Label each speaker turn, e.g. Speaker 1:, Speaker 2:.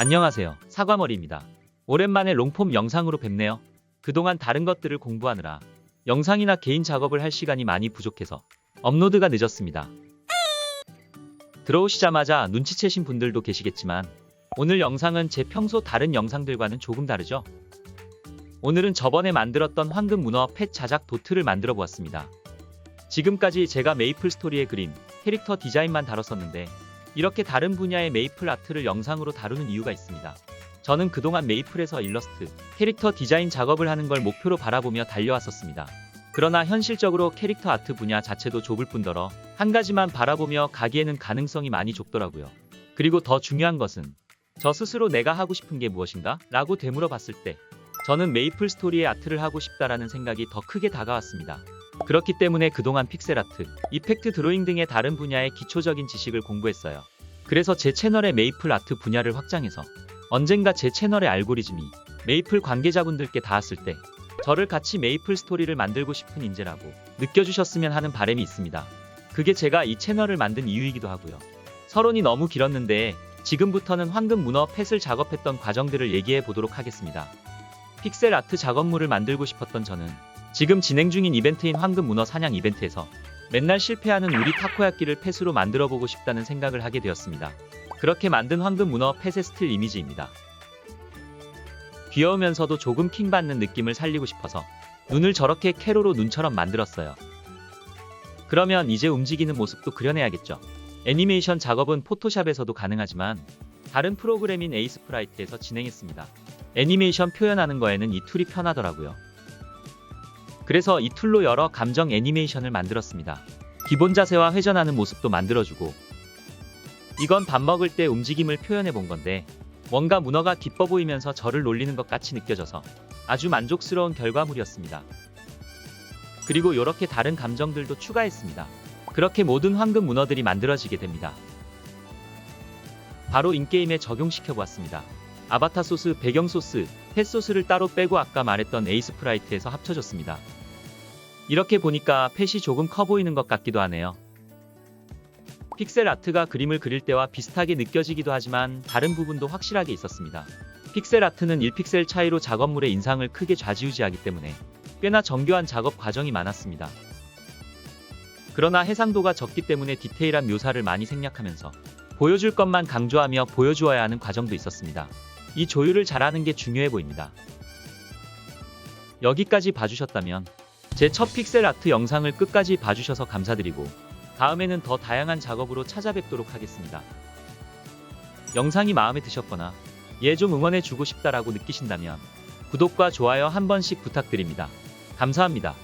Speaker 1: 안녕하세요. 사과머리입니다. 오랜만에 롱폼 영상으로 뵙네요. 그동안 다른 것들을 공부하느라 영상이나 개인 작업을 할 시간이 많이 부족해서 업로드가 늦었습니다. 들어오시자마자 눈치채신 분들도 계시겠지만 오늘 영상은 제 평소 다른 영상들과는 조금 다르죠? 오늘은 저번에 만들었던 황금 문어 펫 자작 도트를 만들어 보았습니다. 지금까지 제가 메이플 스토리의 그림, 캐릭터 디자인만 다뤘었는데 이렇게 다른 분야의 메이플 아트를 영상으로 다루는 이유가 있습니다. 저는 그동안 메이플에서 일러스트, 캐릭터 디자인 작업을 하는 걸 목표로 바라보며 달려왔었습니다. 그러나 현실적으로 캐릭터 아트 분야 자체도 좁을 뿐더러 한 가지만 바라보며 가기에는 가능성이 많이 좁더라고요. 그리고 더 중요한 것은 저 스스로 내가 하고 싶은 게 무엇인가? 라고 되물어 봤을 때 저는 메이플 스토리의 아트를 하고 싶다라는 생각이 더 크게 다가왔습니다. 그렇기 때문에 그동안 픽셀 아트, 이펙트 드로잉 등의 다른 분야의 기초적인 지식을 공부했어요. 그래서 제 채널의 메이플 아트 분야를 확장해서 언젠가 제 채널의 알고리즘이 메이플 관계자분들께 닿았을 때 저를 같이 메이플 스토리를 만들고 싶은 인재라고 느껴주셨으면 하는 바람이 있습니다. 그게 제가 이 채널을 만든 이유이기도 하고요. 서론이 너무 길었는데 지금부터는 황금 문어 펫을 작업했던 과정들을 얘기해 보도록 하겠습니다. 픽셀 아트 작업물을 만들고 싶었던 저는 지금 진행 중인 이벤트인 황금 문어 사냥 이벤트에서 맨날 실패하는 우리 타코야끼를 펫으로 만들어 보고 싶다는 생각을 하게 되었습니다. 그렇게 만든 황금 문어 펫의 스틸 이미지입니다. 귀여우면서도 조금 킹받는 느낌을 살리고 싶어서 눈을 저렇게 캐로로 눈처럼 만들었어요. 그러면 이제 움직이는 모습도 그려내야겠죠. 애니메이션 작업은 포토샵에서도 가능하지만 다른 프로그램인 에이스프라이트에서 진행했습니다. 애니메이션 표현하는 거에는 이 툴이 편하더라고요. 그래서 이 툴로 여러 감정 애니메이션을 만들었습니다. 기본 자세와 회전하는 모습도 만들어주고 이건 밥 먹을 때 움직임을 표현해 본 건데 뭔가 문어가 기뻐 보이면서 저를 놀리는 것 같이 느껴져서 아주 만족스러운 결과물이었습니다. 그리고 이렇게 다른 감정들도 추가했습니다. 그렇게 모든 황금 문어들이 만들어지게 됩니다. 바로 인게임에 적용시켜 보았습니다. 아바타 소스, 배경 소스, 펫 소스를 따로 빼고 아까 말했던 에이스프라이트에서 합쳐졌습니다. 이렇게 보니까 펫이 조금 커 보이는 것 같기도 하네요. 픽셀 아트가 그림을 그릴 때와 비슷하게 느껴지기도 하지만 다른 부분도 확실하게 있었습니다. 픽셀 아트는 1픽셀 차이로 작업물의 인상을 크게 좌지우지하기 때문에 꽤나 정교한 작업 과정이 많았습니다. 그러나 해상도가 적기 때문에 디테일한 묘사를 많이 생략하면서 보여줄 것만 강조하며 보여주어야 하는 과정도 있었습니다. 이 조율을 잘하는 게 중요해 보입니다. 여기까지 봐주셨다면 제 첫 픽셀 아트 영상을 끝까지 봐주셔서 감사드리고 다음에는 더 다양한 작업으로 찾아뵙도록 하겠습니다. 영상이 마음에 드셨거나 얘 좀 응원해 주고 싶다라고 느끼신다면 구독과 좋아요 한 번씩 부탁드립니다. 감사합니다.